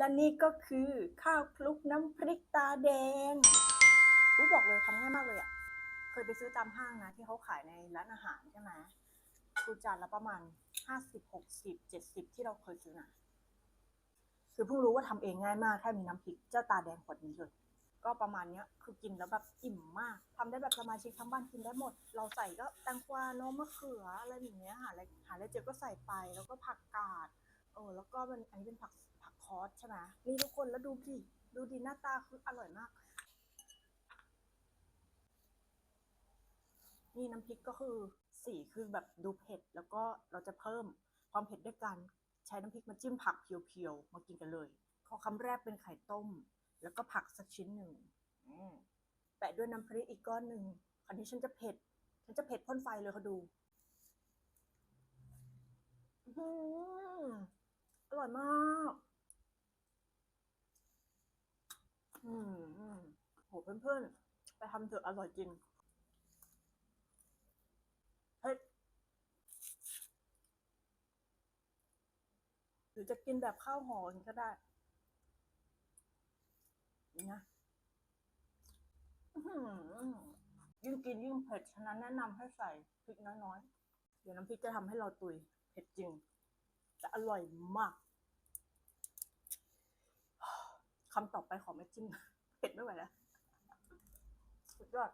และนี่ก็คือข้าวคลุกน้ำพริกตาแดงอุ้ยบอกเลยทำง่ายมากเลยอะ่ะ เคยไปซื้อตามห้างนะ ที่เขาขายในร้านอาหารใช่ไหมคือจานละประมาณห้าสิบหกสิบเจ็ดสิบที่เราเคยซื้อนะคือเพิ่งรู้ว่าทำเองง่ายมาก แค่มีน้ำพริกเจ้าตาแดงขวดนี้เลย ก็ประมาณเนี้ย คือกินแล้วแบบอิ่มมากทำได้แบบสมาชิกทั้งบ้านกินได้หมด เราใส่ก็แตงกวาโนมมะเขืออะไรอย่างเงี้ยหาอะไรหาอะไรเจอก็ใส่ไปแล้วก็ผักกาดเออแล้วก็มันอันนี้เป็นผัก ผักคอสใช่ไหมนี่ทุกคนแล้วดูดิดูดิหน้าตาคืออร่อยมาก นี่น้ำพริกก็คือสีคือแบบดูเผ็ด แล้วก็เราจะเพิ่มความเผ็ดด้วยการใช้น้ำพริกมาจิ้มผักเพียวๆมากินกันเลย ขอคำแรกเป็นไข่ต้ม แล้วก็ผักสักชิ้นหนึ่งแปะด้วยน้ำพริกอีกก้อนหนึ่งคราวนี้ฉันจะเผ็ด ฉันจะเผ็ดพ่นไฟเลยเขาดูอร่อยมาก อืมอืมโหเพื่อนๆ ไปทำเถอะอร่อยจริง เฮ้ย หรือจะกินแบบข้าวห่อก็ได้ นี่นะยิ่งกินยิ่งเผ็ด ฉะนั้นแนะนำให้ใส่พริกน้อยๆ เดี๋ยวน้ำพริกจะทำให้เราตุย เผ็ดจริงแต่อร่อยมาก คำต่อไปขอไม่จิ้มเผ็ดไม่ไหวแล้ว สุดยอด